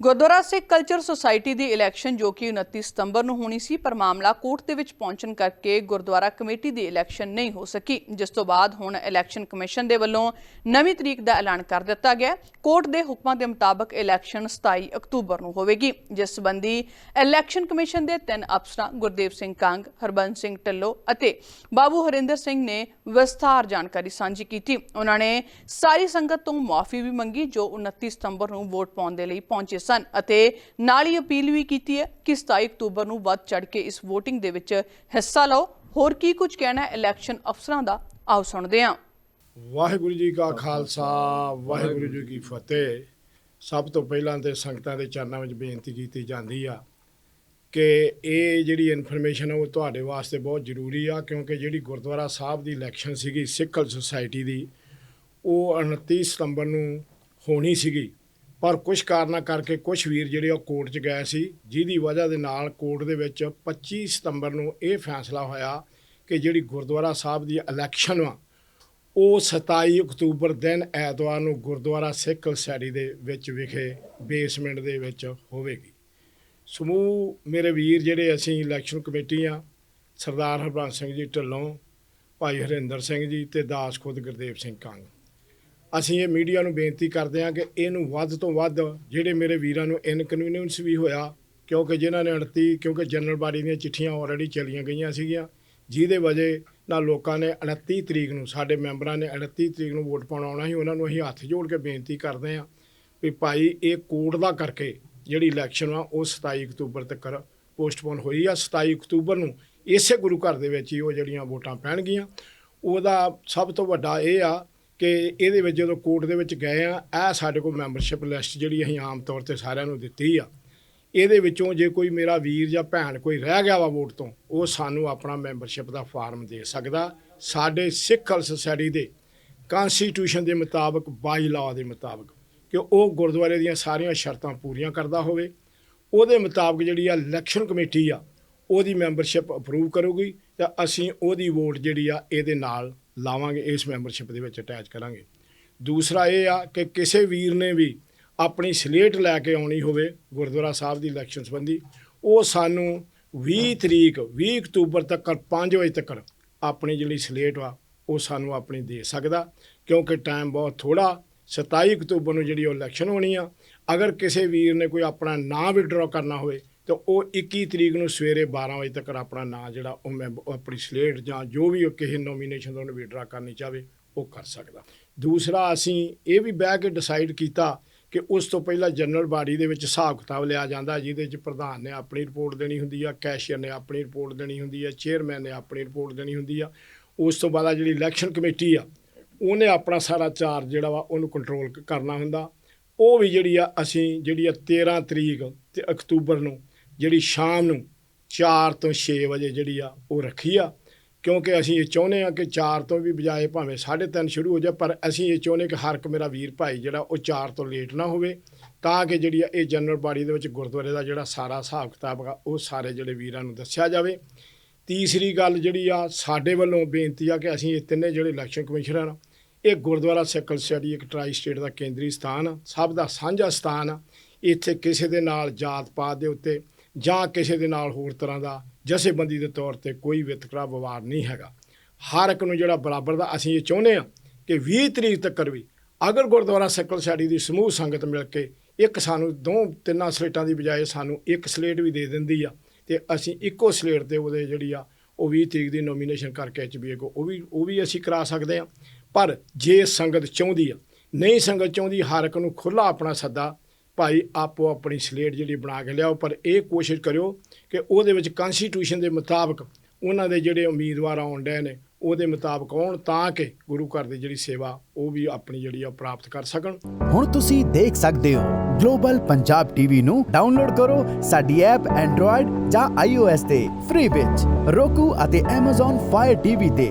Gurdwara Sikh culture society ਦੀ election ਜੋ ਕਿ 29 ਸਤੰਬਰ ਨੂੰ ਹੋਣੀ ਸੀ, ਪਰ ਮਾਮਲਾ ਕੋਰਟ ਦੇ ਵਿੱਚ ਪਹੁੰਚਣ ਕਰਕੇ ਗੁਰਦੁਆਰਾ ਕਮੇਟੀ ਦੀ ਇਲੈਕਸ਼ਨ ਨਹੀਂ ਹੋ ਸਕੀ, ਜਿਸ ਤੋਂ ਬਾਅਦ ਹੁਣ ਇਲੈਕਸ਼ਨ ਕਮਿਸ਼ਨ ਦੇ ਵੱਲੋਂ ਨਵੀਂ ਤਰੀਕ ਦਾ ਐਲਾਨ ਕਰ ਦਿੱਤਾ ਗਿਆ। ਕੋਰਟ ਦੇ ਹੁਕਮਾਂ ਦੇ ਮੁਤਾਬਕ ਇਲੈਕਸ਼ਨ 27 ਅਕਤੂਬਰ ਨੂੰ ਹੋਵੇਗੀ, ਜਿਸ ਸੰਬੰਧੀ ਇਲੈਕਸ਼ਨ ਕਮਿਸ਼ਨ ਦੇ ਤਿੰਨ ਅਫਸਰਾਂ ਗੁਰਦੇਵ ਸਿੰਘ ਕੰਗ, ਹਰਬੰਸ ਸਿੰਘ ਢੱਲੋ ਅਤੇ ਬਾਬੂ ਹਰਿੰਦਰ ਸਿੰਘ ਨੇ ਵਿਸਥਾਰ ਜਾਣਕਾਰੀ ਸਾਂਝੀ ਕੀਤੀ। ਉਹਨਾਂ ਨੇ ਸਾਰੀ ਸੰਗਤ ਤੋਂ ਮੁਆਫੀ ਵੀ ਮੰਗੀ, ਜੋ 29 ਸਤੰਬਰ ਨੂੰ ਵੋਟ ਪਾਉਣ ਦੇ ਲਈ ਪਹੁੰਚੇ ਸਨ ਅਤੇ ਨਾਲ ਹੀ ਅਪੀਲ ਵੀ ਕੀਤੀ ਹੈ ਕਿ 27 ਅਕਤੂਬਰ ਨੂੰ ਵੱਧ ਚੜ ਕੇ ਇਸ VOTING ਦੇ ਵਿੱਚ ਹਿੱਸਾ ਲਓ। ਹੋਰ ਕੀ ਕੁਝ ਕਹਿਣਾ ਹੈ ਇਲੈਕਸ਼ਨ ਅਫਸਰਾਂ ਦਾ? ਆਓ ਸੁਣਦੇ ਹਾਂ। ਵਾਹਿਗੁਰੂ ਜੀ ਕਾ ਖਾਲਸਾ, ਵਾਹਿਗੁਰੂ ਜੀ ਕੀ ਫਤਿਹ। ਸਭ ਤੋਂ ਪਹਿਲਾਂ ਤੇ ਸੰਗਤਾਂ ਦੇ ਚਰਨਾਂ ਵਿੱਚ ਬੇਨਤੀ ਕੀਤੀ ਜਾਂਦੀ ਆ ਕਿ ਇਹ ਜਿਹੜੀ ਇਨਫੋਰਮੇਸ਼ਨ ਉਹ ਤੁਹਾਡੇ ਵਾਸਤੇ ਬਹੁਤ ਜ਼ਰੂਰੀ ਆ, ਕਿਉਂਕਿ ਜਿਹੜੀ ਗੁਰਦੁਆਰਾ ਸਾਹਿਬ ਦੀ ਇਲੈਕਸ਼ਨ ਸੀਗੀ, ਸਿੱਖਲ ਸੁਸਾਇਟੀ ਦੀ, ਉਹ 29 ਸਤੰਬਰ ਨੂੰ ਹੋਣੀ ਸੀਗੀ। ਪਰ ਕੁਝ ਕਾਰਨਾਂ ਕਰਕੇ ਕੁਝ ਵੀਰ ਜਿਹੜੇ ਉਹ ਕੋਰਟ 'ਚ ਗਏ ਸੀ, ਜਿਹਦੀ ਵਜ੍ਹਾ ਦੇ ਨਾਲ ਕੋਰਟ ਦੇ ਵਿੱਚ 25 ਸਤੰਬਰ ਨੂੰ ਇਹ ਫੈਸਲਾ ਹੋਇਆ ਕਿ ਜਿਹੜੀ ਗੁਰਦੁਆਰਾ ਸਾਹਿਬ ਦੀ ਇਲੈਕਸ਼ਨ ਆ ਉਹ 27 ਅਕਤੂਬਰ ਦਿਨ ਐਤਵਾਰ ਨੂੰ ਗੁਰਦੁਆਰਾ ਸਿੱਖ ਸੈਰੀ ਦੇ ਵਿੱਚ ਵਿਖੇ ਬੇਸਮੈਂਟ ਦੇ ਵਿੱਚ ਹੋਵੇਗੀ। ਸਮੂਹ ਮੇਰੇ ਵੀਰ ਜਿਹੜੇ ਅਸੀਂ ਇਲੈਕਸ਼ਨ ਕਮੇਟੀ ਆ, ਸਰਦਾਰ ਹਰਬੰਸ ਸਿੰਘ ਜੀ ਢੱਲੋਂ, ਭਾਈ ਹਰਿੰਦਰ ਸਿੰਘ ਜੀ ਤੇ ਦਾਸ ਖੁਦ ਗੁਰਦੇਵ ਸਿੰਘ ਕੰਗ। ਅਸੀਂ ਇਹ ਮੀਡੀਆ ਨੂੰ ਬੇਨਤੀ ਕਰਦੇ ਹਾਂ ਕਿ ਇਹਨੂੰ ਵੱਧ ਤੋਂ ਵੱਧ ਜਿਹੜੇ ਮੇਰੇ ਵੀਰਾਂ ਨੂੰ ਇਨਕਨਵੀਨੀਅੰਸ ਵੀ ਹੋਇਆ, ਕਿਉਂਕਿ ਜਿਨ੍ਹਾਂ ਨੇ 29 ਕਿਉਂਕਿ ਜਨਰਲ ਬਾਡੀ ਦੀਆਂ ਚਿੱਠੀਆਂ ਆਲਰੇਡੀ ਚਲੀਆਂ ਗਈਆਂ ਸੀਗੀਆਂ, ਜਿਹਦੇ ਵਜ੍ਹਾ ਨਾਲ ਲੋਕਾਂ ਨੇ 29 ਤਰੀਕ ਨੂੰ, ਸਾਡੇ ਮੈਂਬਰਾਂ ਨੇ 29 ਤਰੀਕ ਨੂੰ ਵੋਟ ਪਾਉਣ ਆਉਣਾ ਸੀ, ਉਹਨਾਂ ਨੂੰ ਅਸੀਂ ਹੱਥ ਜੋੜ ਕੇ ਬੇਨਤੀ ਕਰਦੇ ਹਾਂ ਵੀ ਭਾਈ ਇਹ ਕੋਰਟ ਦਾ ਕਰਕੇ ਜਿਹੜੀ ਇਲੈਕਸ਼ਨ ਆ, ਉਹ 27 ਅਕਤੂਬਰ ਤੱਕ ਪੋਸਟਪੋਨ ਹੋਈ ਆ। 27 ਅਕਤੂਬਰ ਨੂੰ ਇਸੇ ਗੁਰੂ ਘਰ ਦੇ ਵਿੱਚ ਹੀ ਉਹ ਜਿਹੜੀਆਂ ਵੋਟਾਂ ਪੈਣਗੀਆਂ। ਉਹਦਾ ਸਭ ਤੋਂ ਵੱਡਾ ਇਹ ਆ ਕਿ ਇਹਦੇ ਵਿੱਚ ਜਦੋਂ ਕੋਰਟ ਦੇ ਵਿੱਚ ਗਏ ਆ, ਇਹ ਸਾਡੇ ਕੋਲ ਮੈਂਬਰਸ਼ਿਪ ਲਿਸਟ ਜਿਹੜੀ ਅਸੀਂ ਆਮ ਤੌਰ ਤੇ ਸਾਰਿਆਂ ਨੂੰ ਦਿੱਤੀ ਆ। ਇਹਦੇ ਵਿੱਚੋਂ ਜੇ ਕੋਈ ਮੇਰਾ ਵੀਰ ਜਾਂ ਭੈਣ ਕੋਈ ਰਹਿ ਗਿਆ ਵਾ ਵੋਟ ਤੋਂ, ਉਹ ਸਾਨੂੰ ਆਪਣਾ ਮੈਂਬਰਸ਼ਿਪ ਦਾ ਫਾਰਮ ਦੇ ਸਕਦਾ। ਸਾਡੇ ਸਿੱਖ ਸੁਸਾਇਟੀ ਦੇ ਕਨਸਟੀਟਿਊਸ਼ਨ ਦੇ ਮੁਤਾਬਕ ਬਾਈ ਲਾਅ ਦੇ ਮੁਤਾਬਕ ਕਿ ਉਹ ਗੁਰਦੁਆਰੇ ਦੀਆਂ ਸਾਰੀਆਂ ਸ਼ਰਤਾਂ ਪੂਰੀਆਂ ਕਰਦਾ ਹੋਵੇ। ਉਹਦੇ ਮੁਤਾਬਕ ਜਿਹੜੀ ਆ ਇਲੈਕਸ਼ਨ ਕਮੇਟੀ ਆ, ਉਹਦੀ ਮੈਂਬਰਸ਼ਿਪ ਅਪਰੂਵ ਕਰੂਗੀ ਤਾਂ ਅਸੀਂ ਉਹਦੀ ਵੋਟ ਜਿਹੜੀ ਆ ਇਹਦੇ ਨਾਲ ਲਾਵਾਂਗੇ, ਇਸ ਮੈਂਬਰਸ਼ਿਪ ਦੇ ਵਿੱਚ ਅਟੈਚ ਕਰਾਂਗੇ। ਦੂਸਰਾ ਇਹ ਆ ਕਿ ਕਿਸੇ ਵੀਰ ਨੇ ਵੀ ਆਪਣੀ ਸਲੇਟ ਲੈ ਕੇ ਆਉਣੀ ਹੋਵੇ ਗੁਰਦੁਆਰਾ ਸਾਹਿਬ ਦੀ ਇਲੈਕਸ਼ਨ ਸੰਬੰਧੀ, ਉਹ ਸਾਨੂੰ 20 ਤਰੀਕ 20 ਅਕਤੂਬਰ ਤੱਕ 5 ਵਜੇ ਤੱਕ ਆਪਣੀ ਜਿਹੜੀ ਸਲੇਟ ਆ, ਉਹ ਸਾਨੂੰ ਆਪਣੀ ਦੇ ਸਕਦਾ, ਕਿਉਂਕਿ ਟਾਈਮ ਬਹੁਤ ਥੋੜਾ 27 ਅਕਤੂਬਰ ਨੂੰ ਜਿਹੜੀ ਉਹ ਇਲੈਕਸ਼ਨ ਹੋਣੀ ਆ, ਅਗਰ ਕਿਸੇ ਵੀਰ ਨੇ ਕੋਈ ਆਪਣਾ ਨਾਂ ਵਿਡਰਾਅ ਕਰਨਾ ਹੋਵੇ ਤਾਂ ਉਹ 21 ਤਰੀਕ ਨੂੰ ਸਵੇਰੇ 12 ਵਜੇ ਤੱਕ ਆਪਣਾ ਨਾਂ ਜਿਹੜਾ ਉਹ ਮੈਂ ਆਪਣੀ ਸਲੇਟ ਜਾਂ ਜੋ ਵੀ ਉਹ ਕਿਸੇ ਨੋਮੀਨੇਸ਼ਨ ਤੋਂ ਵਿਡਰਾ ਕਰਨੀ ਚਾਹਵੇ, ਉਹ ਕਰ ਸਕਦਾ। ਦੂਸਰਾ, ਅਸੀਂ ਇਹ ਵੀ ਬਹਿ ਕੇ ਡਿਸਾਈਡ ਕੀਤਾ ਕਿ ਉਸ ਤੋਂ ਪਹਿਲਾਂ ਜਨਰਲ ਬਾਡੀ ਦੇ ਵਿੱਚ ਹਿਸਾਬ ਕਿਤਾਬ ਲਿਆ ਜਾਂਦਾ, ਜਿਹਦੇ ਵਿੱਚ ਪ੍ਰਧਾਨ ਨੇ ਆਪਣੀ ਰਿਪੋਰਟ ਦੇਣੀ ਹੁੰਦੀ ਆ ਕੈਸ਼ੀਅਰ ਨੇ ਆਪਣੀ ਰਿਪੋਰਟ ਦੇਣੀ ਹੁੰਦੀ ਆ ਚੇਅਰਮੈਨ ਨੇ ਆਪਣੀ ਰਿਪੋਰਟ ਦੇਣੀ ਹੁੰਦੀ ਆ, ਉਸ ਤੋਂ ਬਾਅਦ ਆ ਜਿਹੜੀ ਇਲੈਕਸ਼ਨ ਕਮੇਟੀ ਆ, ਉਹਨੇ ਆਪਣਾ ਸਾਰਾ ਚਾਰਜ ਜਿਹੜਾ ਵਾ ਉਹਨੂੰ ਕੰਟਰੋਲ ਕਰਨਾ ਹੁੰਦਾ। ਉਹ ਵੀ ਜਿਹੜੀ ਆ, ਅਸੀਂ ਜਿਹੜੀ ਆ 13 ਤਰੀਕ ਤੇ ਅਕਤੂਬਰ ਨੂੰ ਜਿਹੜੀ ਸ਼ਾਮ ਨੂੰ 4 ਤੋਂ 6 ਵਜੇ ਜਿਹੜੀ ਆ ਉਹ ਰੱਖੀ ਆ, ਕਿਉਂਕਿ ਅਸੀਂ ਇਹ ਚਾਹੁੰਦੇ ਆ ਕਿ 4 ਤੋਂ ਵੀ ਬਜਾਏ ਭਾਵੇਂ 3:30 ਸ਼ੁਰੂ ਹੋ ਜਾ ਪਰ ਅਸੀਂ ਇਹ ਚਾਹੁੰਦੇ ਕਿ ਹਰ ਇੱਕ ਮੇਰਾ ਵੀਰ ਭਾਈ ਜਿਹੜਾ ਉਹ 4 ਤੋਂ ਲੇਟ ਨਾ ਹੋਵੇ, ਤਾਂ ਕਿ ਜਿਹੜੀ ਆ ਇਹ ਜਨਰਲ ਬਾਡੀ ਦੇ ਵਿੱਚ ਗੁਰਦੁਆਰੇ ਦਾ ਜਿਹੜਾ ਸਾਰਾ ਹਿਸਾਬ ਕਿਤਾਬ ਆ ਉਹ ਸਾਰੇ ਜਿਹੜੇ ਵੀਰਾਂ ਨੂੰ ਦੱਸਿਆ ਜਾਵੇ। ਤੀਸਰੀ ਗੱਲ ਜਿਹੜੀ ਆ, ਸਾਡੇ ਵੱਲੋਂ ਬੇਨਤੀ ਆ ਕਿ ਅਸੀਂ ਇਹ ਤਿੰਨੇ ਜਿਹੜੇ ਇਲੈਕਸ਼ਨ ਕਮਿਸ਼ਨਰ ਆ, ਇਹ ਗੁਰਦੁਆਰਾ ਸਿੱਖ ਸਟੱਡੀ ਇੱਕ ਟਰਾਈ ਸਟੇਟ ਦਾ ਕੇਂਦਰੀ ਸਥਾਨ ਆ, ਸਭ ਦਾ ਸਾਂਝਾ ਸਥਾਨ ਆ, ਇੱਥੇ ਕਿਸੇ ਦੇ ਨਾਲ ਜਾਤ ਪਾਤ ਦੇ ਉੱਤੇ ਜਾਂ ਕਿਸੇ ਦੇ ਨਾਲ ਹੋਰ ਤਰ੍ਹਾਂ ਦਾ ਜਥੇਬੰਦੀ ਦੇ ਤੌਰ ਤੇ ਕੋਈ ਵਿਤਕਰਾ ਵਿਵਹਾਰ ਨਹੀਂ ਹੈਗਾ। ਹਰ ਇੱਕ ਨੂੰ ਜਿਹੜਾ ਬਰਾਬਰ ਦਾ ਅਸੀਂ ਇਹ ਚਾਹੁੰਦੇ ਆ ਕਿ 20 ਤਰੀਕ ਤੱਕ ਵੀ ਅਗਰ ਗੁਰਦੁਆਰਾ ਸੈਕਲ ਸਟੱਡੀ ਦੀ ਸਮੂਹ ਸੰਗਤ ਮਿਲ ਕੇ ਇੱਕ ਸਾਨੂੰ ਦੋ ਤਿੰਨਾਂ ਸਲੇਟਾਂ ਦੀ ਬਜਾਏ ਸਾਨੂੰ ਇੱਕ ਸਲੇਟ ਵੀ ਦੇ ਦਿੰਦੀ ਆ ਤੇ ਅਸੀਂ ਇੱਕੋ ਸਲੇਟ ਤੇ ਉਹਦੇ ਜਿਹੜੀ ਆ ਉਹ 20 ਤਰੀਕ ਦੀ ਨੋਮੀਨੇਸ਼ਨ ਕਰਕੇ ਐਚਬੀਏ ਕੋ ਉਹ ਵੀ ਉਹ ਵੀ ਅਸੀਂ ਕਰਾ ਸਕਦੇ ਆ ਪਰ ਜੇ ਸੰਗਤ ਚਾਹੁੰਦੀ ਆ, ਨਹੀਂ ਸੰਗਤ ਚਾਹੁੰਦੀ, ਹਰ ਇੱਕ ਨੂੰ ਖੁੱਲਾ ਆਪਣਾ ਸੱਦਾ ਭਾਈ ਆਪੋ ਆਪਣੀ ਸਲੇਟ ਜਿਹੜੀ ਬਣਾ ਕੇ ਲਿਆਓ, ਪਰ ਇਹ ਕੋਸ਼ਿਸ਼ ਕਰਿਓ ਕਿ ਉਹਦੇ ਵਿੱਚ ਕਨਸਟੀਟਿਊਸ਼ਨ ਦੇ ਮੁਤਾਬਕ ਉਹਨਾਂ ਦੇ ਜਿਹੜੇ ਉਮੀਦਵਾਰ ਆਉਣ ਡਏ ਨੇ, ਉਹਦੇ ਮੁਤਾਬਕ ਆਉਣ ਤਾਂ ਕਿ ਗੁਰੂ ਘਰ ਦੀ ਜਿਹੜੀ ਸੇਵਾ, ਉਹ ਵੀ ਆਪਣੀ ਜਿਹੜੀ ਆ ਪ੍ਰਾਪਤ ਕਰ ਸਕਣ। ਹੁਣ ਤੁਸੀਂ ਦੇਖ ਸਕਦੇ ਹੋ ਗਲੋਬਲ ਪੰਜਾਬ ਟੀਵੀ ਨੂੰ ਡਾਊਨਲੋਡ ਕਰੋ ਸਾਡੀ ਐਪ ਐਂਡਰੋਇਡ ਜਾਂ iOS ਤੇ ਫ੍ਰੀ ਵਿੱਚ। Roku ਅਤੇ Amazon Fire TV ਤੇ